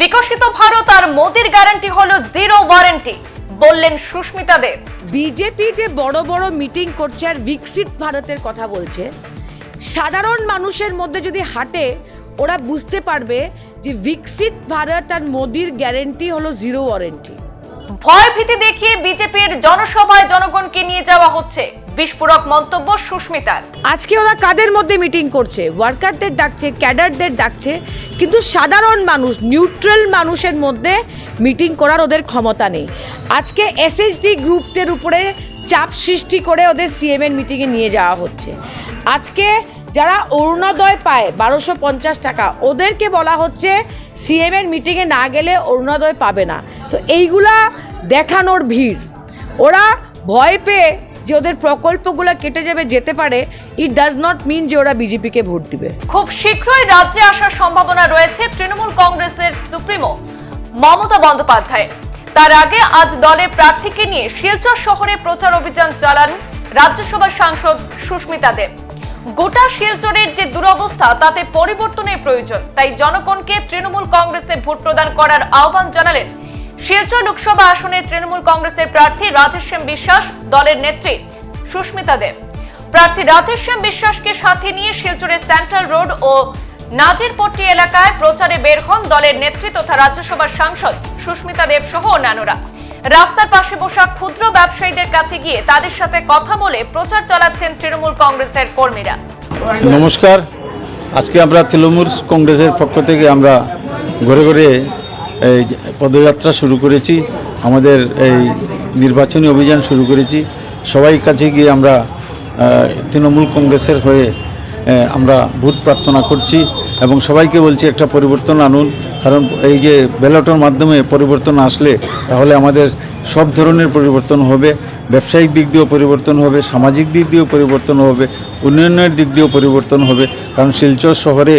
বিকশিত ভারত আর মোদির গ্যারান্টি হলো জিরো ওয়ারেন্টি। বললেন সুস্মিতা দেব। বিজেপি যে বড় বড় মিটিং করছে আর বিকশিত ভারতের কথা বলছে সাধারণ মানুষের মধ্যে যদি হাঁটে ওরা বুঝতে পারবে যে বিকশিত ভারত আর মোদির গ্যারেন্টি হলো জিরো ওয়ারেন্টি। ভয় ভীতি দেখিয়ে বিজেপির জনসভায় জনগণকে নিয়ে যাওয়া হচ্ছে। বিস্ফোরক মন্তব্য সুস্মিতার। আজকে ওরা কাদের মধ্যে মিটিং করছে? ওয়ার্কারদের ডাকছে, ক্যাডারদের ডাকছে, কিন্তু সাধারণ মানুষ, নিউট্রাল মানুষের মধ্যে মিটিং করার ওদের ক্ষমতা নেই। আজকে এসএসডি গ্রুপদের উপরে চাপ সৃষ্টি করে ওদের সিএমের মিটিংয়ে নিয়ে যাওয়া হচ্ছে। আজকে যারা অরুণোদয় পায়, বারোশো পঞ্চাশ টাকা, ওদেরকে বলা হচ্ছে সিএমের মিটিংয়ে না গেলে অরুণোদয় পাবে না। তো এইগুলা দেখানোর ভিড়। ওরা ভয় পেয়ে যে ওদের প্রকল্পগুলো কেটে যাবে, যেতে পারে ইট ডাজ নট মিন যে ওরা বিজেপিকে ভোট দিবে। খুব শীঘ্রই রাজ্যে আসার সম্ভাবনা রয়েছে তৃণমূল কংগ্রেসের সুপ্রিমো, মমতা বন্দ্যোপাধ্যায়। তার আগে আজ দলের প্রার্থীকে নিয়ে শিলচর শহরে প্রচার অভিযান চালান রাজ্যসভার সাংসদ সুস্মিতা দেব গোটা শিলচরের যে দুরবস্থা, তাতে পরিবর্তনের প্রয়োজন, তাই জনগণকে তৃণমূল কংগ্রেসে ভোট প্রদান করার আহ্বান জানালেন শিলচর লোকসভা আসনের তৃণমূল কংগ্রেসের প্রার্থী রাধেশ্যাম বিশ্বাস, দলের নেত্রী সুস্মিতা দেব। প্রার্থী রাধেশ্যাম বিশ্বাসকে সাথে নিয়ে শিলচরের সেন্ট্রাল রোড ও নাজিরপট্টি এলাকায় প্রচারে বের হন দলের নেত্রী তথা রাজ্যসভার সাংসদ সুস্মিতা দেব সহ অন্যান্যরা। রাস্তার পাশে বসা ক্ষুদ্র ব্যবসায়ীদের কাছে গিয়ে তাদের সাথে কথা বলে প্রচার চালাচ্ছেন তৃণমূল কংগ্রেসের কর্মীরা। নমস্কার। আজকে আমরা তৃণমূল কংগ্রেসের পক্ষ থেকে আমরা ঘরে ঘরে এই পদযাত্রা শুরু করেছি, আমাদের এই নির্বাচনী অভিযান শুরু করেছি। সবাই কাছে গিয়ে আমরা তৃণমূল কংগ্রেসের হয়ে আমরা ভূত প্রার্থনা করছি এবং সবাইকে বলছি একটা পরিবর্তন আনুন। কারণ এই যে ব্যালটের মাধ্যমে পরিবর্তন আসলে তাহলে আমাদের সব ধরনের পরিবর্তন হবে। ব্যবসায়িক দিক দিয়েও পরিবর্তন হবে, সামাজিক দিক দিয়েও পরিবর্তন হবে, উন্নয়নের দিক দিয়েও পরিবর্তন হবে। কারণ শিলচর শহরে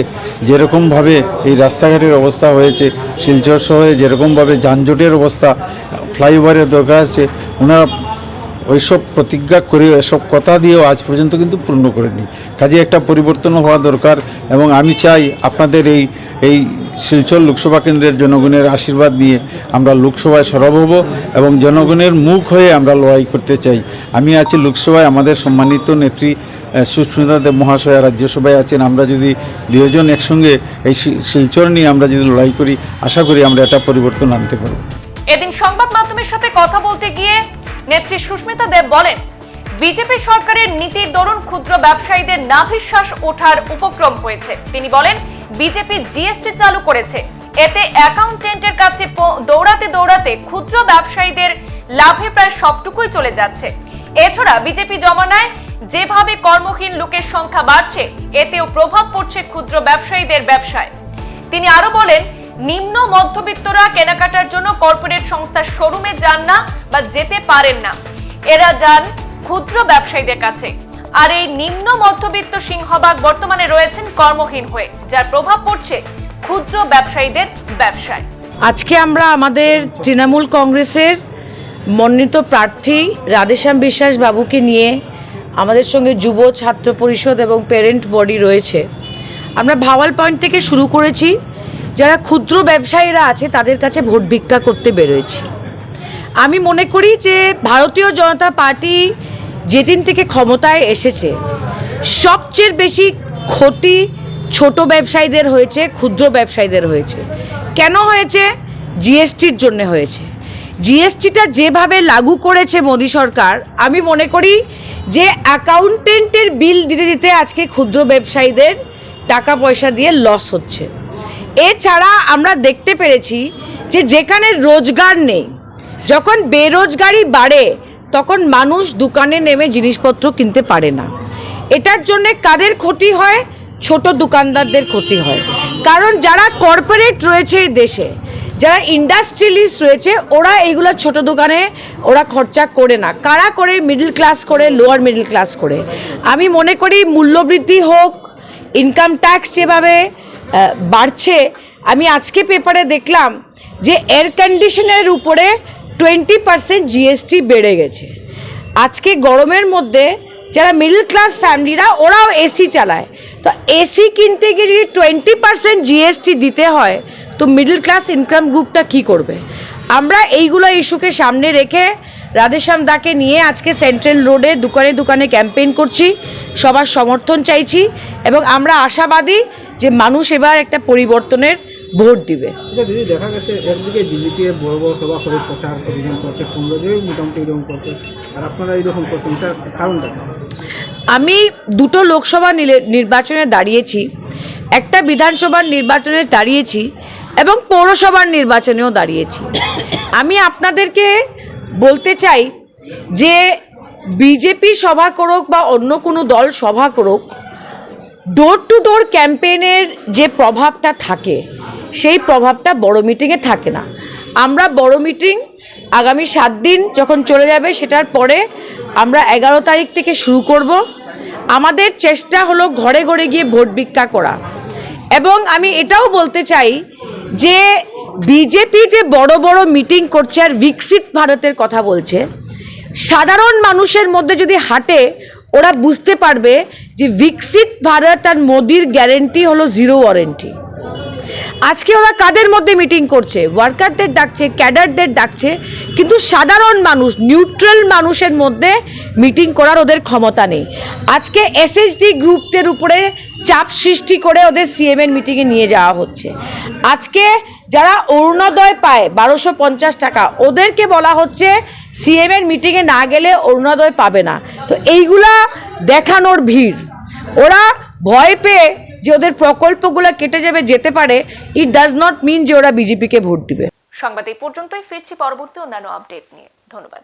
যেরকমভাবে এই রাস্তাঘাটের অবস্থা হয়েছে, শিলচর শহরে যেরকমভাবে যানজটের অবস্থা, ফ্লাইওভারের দরকার আছে, ওনারা ওইসব প্রতিজ্ঞা করে, এসব কথা দিয়েও আজ পর্যন্ত কিন্তু পূর্ণ করেনি কাজে একটা পরিবর্তন হওয়া দরকার এবং আমি চাই আপনাদের এই এই শিলচর লোকসভা কেন্দ্রের জনগণের আশীর্বাদ নিয়ে আমরা লোকসভায় সরব হব এবং জনগণের মুখ হয়ে আমরা লড়াই করতে চাই। আমি আছি লোকসভায়, আমাদের সম্মানিত নেত্রী সুস্মিতা দেব মহাশয়া রাজ্যসভায় আছেন। আমরা যদি দুজন একসঙ্গে এই শিলচর নিয়ে আমরা যদি লড়াই করি, আশা করি আমরা একটা পরিবর্তন আনতে পারব। এদিন সংবাদ মাধ্যমের সাথে কথা বলতে গিয়ে নেত্রী সুস্মিতা দেব বলেন, বিজেপি সরকারের নীতির দরুন ক্ষুদ্র ব্যবসায়ীদের নাভিশ্বাস ওঠার উপক্রম হয়েছে। তিনি বলেন বিজেপি জিএসটি চালু করেছে। এতে অ্যাকাউন্টেন্টের কাছে দৌড়াতে দৌড়াতে ক্ষুদ্র ব্যবসায়ীদের লাভে প্রায় সবটুকুই চলে যাচ্ছে। এছাড়া বিজেপি জমানায় যেভাবে কর্মহীন লোকের সংখ্যা বাড়ছে, এতেও প্রভাব পড়ছে ক্ষুদ্র ব্যবসায়ীদের ব্যবসায়। তিনি আরও বলেন, নিম্ন মধ্যবিত্তরা কেনাকাটার জন্য কর্পোরেট সংস্থার শোরুমে যান না বা যেতে পারেন না। এরা যান ক্ষুদ্র ব্যবসায়ীদের কাছে। আর এই নিম্ন মধ্যবিত্ত সিংহভাগ বর্তমানে রয়েছেন কর্মহীন হয়ে, যার প্রভাব পড়ছে ক্ষুদ্র ব্যবসায়ীদের ব্যবসায়। আজকে আমরা আমাদের তৃণমূল কংগ্রেসের মনোনীত প্রার্থী রাধেশ্যাম বিশ্বাস বাবুকে নিয়ে আমাদের সঙ্গে যুব ছাত্র পরিষদ এবং প্যারেন্ট বডি রয়েছে। আমরা ভাওয়াল পয়েন্ট থেকে শুরু করেছি, যারা ক্ষুদ্র ব্যবসায়ীরা আছে তাদের কাছে ভোট ভিক্ষা করতে বেরোয়েছি। আমি মনে করি যে ভারতীয় জনতা পার্টি যেদিন থেকে ক্ষমতায় এসেছে, সবচেয়ে বেশি ক্ষতি ছোট ব্যবসায়ীদের হয়েছে, ক্ষুদ্র ব্যবসায়ীদের হয়েছে। কেন হয়েছে? জিএসটির জন্য হয়েছে। জিএসটিটা যেভাবে লাগু করেছে মোদী সরকার, আমি মনে করি যে অ্যাকাউন্টেন্টের বিল দিতে দিতে আজকে ক্ষুদ্র ব্যবসায়ীদের টাকা পয়সা দিয়ে লস হচ্ছে। এছাড়া আমরা দেখতে পেরেছি যে যেখানে রোজগার নেই, যখন বেরোজগারি বাড়ে তখন মানুষ দোকানে নেমে জিনিসপত্র কিনতে পারে না। এটার জন্য কাদের ক্ষতি হয়? ছোট দোকানদারদের ক্ষতি হয়। কারণ যারা কর্পোরেট রয়েছে দেশে, যারা ইন্ডাস্ট্রিয়ালিস্ট রয়েছে, ওরা এইগুলো ছোট দোকানে ওরা খরচা করে না। কারা করে? মিডল ক্লাস করে লোয়ার মিডল ক্লাস করে। আমি মনে করি মূল্যবৃদ্ধি হোক ইনকাম ট্যাক্স যেভাবে বাড়ছে, আমি আজকে পেপারে দেখলাম যে এয়ার কন্ডিশনের উপরে টোয়েন্টি পার্সেন্ট জিএসটি বেড়ে গেছে। আজকে গরমের মধ্যে যারা মিডল ক্লাস ফ্যামিলিরা ওরাও এসি চালায়। তো এসি কিনতে গিয়ে যদি টোয়েন্টি পার্সেন্ট জিএসটি দিতে হয়, তো মিডল ক্লাস ইনকাম গ্রুপটা কি করবে? আমরা এইগুলো ইস্যুকে সামনে রেখে রাধেশ্যাম দাকে নিয়ে আজকে সেন্ট্রাল রোডে দোকানে দোকানে ক্যাম্পেইন করছি, সবার সমর্থন চাইছি, এবং আমরা আশাবাদী যে মানুষ এবার একটা পরিবর্তনের ভোট দিবে। আচ্ছা দিদি দেখা গেছে একদিকে বিজেপি বড় বড় সভা করে প্রচার অভিযান করছে কংগ্রেসেও মোটামুটি এরকম করছে। আর আপনারা করছেন কারণটা আমি দুটো লোকসভা নির্বাচনে দাঁড়িয়েছি একটা বিধানসভার নির্বাচনে দাঁড়িয়েছি এবং পৌরসভার নির্বাচনেও দাঁড়িয়েছি। আমি আপনাদেরকে বলতে চাই যে বিজেপি সভা করুক বা অন্য কোনো দল সভা করুক ডোর টু ডোর ক্যাম্পেইনের যে প্রভাবটা থাকে সেই প্রভাবটা বড় মিটিংয়ে থাকে না। আমরা বড় মিটিং আগামী সাত দিন যখন চলে যাবে সেটার পরে আমরা এগারো তারিখ থেকে শুরু করব। আমাদের চেষ্টা হলো ঘরে ঘরে গিয়ে ভোট ভিক্ষা করা। এবং আমি এটাও বলতে চাই যে বিজেপি যে বড় বড় মিটিং করছে আর বিকশিত ভারতের কথা বলছে, সাধারণ মানুষের মধ্যে যদি হাঁটে, ওরা বুঝতে পারবে যে বিকশিত ভারত আর মোদির গ্যারেন্টি হলো জিরো ওয়ারেন্টি আজকে ওরা কাদের মধ্যে মিটিং করছে? ওয়ার্কারদের ডাকছে ক্যাডারদের ডাকছে, কিন্তু সাধারণ মানুষ নিউট্রাল মানুষের মধ্যে মিটিং করার ওদের ক্ষমতা নেই। আজকে এসএসডি গ্রুপদের উপরে চাপ সৃষ্টি করে ওদের সিএমের মিটিংয়ে নিয়ে যাওয়া হচ্ছে। আজকে যারা অরুণোদয় পায়, বারোশো পঞ্চাশ টাকা, ওদেরকে বলা হচ্ছে সিএমের মিটিংয়ে না গেলে অরুণোদয় পাবে না। তো এইগুলা দেখানোর ভিড়। ওরা ভয় পেয়ে যে ওদের প্রকল্পগুলো কেটে যাবে, যেতে পারে ইট ডাজ নট মিন যে ওরা বিজেপিকে ভোট দিবে। সংবাদ এই পর্যন্তই, ফিরছি পরবর্তী অন্যান্য আপডেট নিয়ে। ধন্যবাদ।